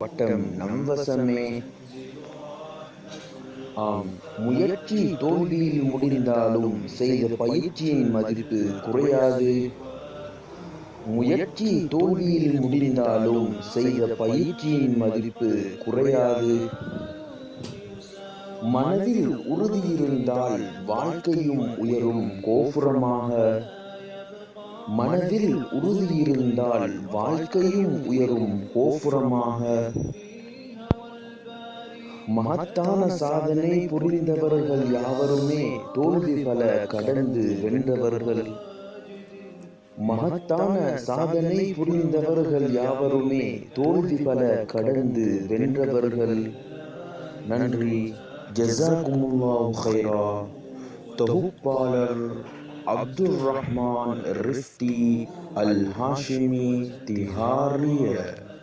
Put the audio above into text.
பட்டம் நம்வசமே ஆம் முயற்சி தோல்வியில் முடிந்தாலும் செய்த பயிற்சியின் மதிப்பு குறையாது. முயற்சி தோல்வியில் முடிந்தாலும் செய்த பயிற்சியின் மதிப்பு குறையாது. மனதில் உறுதி இருந்தால் வாழ்க்கையும் உயரும் கோபுரமாக. மனதில் உறுதியிருந்தால் வாழ்க்கையும் உயரும் கோபுரமாக. மகத்தான சாதனை புரிந்தவர்கள் யாவருமே தோல்வி பல கடந்து வென்றவர்கள். மகத்தான சாதனை புரிந்தவர்கள் யாவருமே தோல்வி பல கடந்து வென்றவர்கள். நன்றி. ஜசாகுமுல்லாஹு ஹைரா தொகுப்பாளர் عبد الرحمن الرفتي الهاشمي تهارية.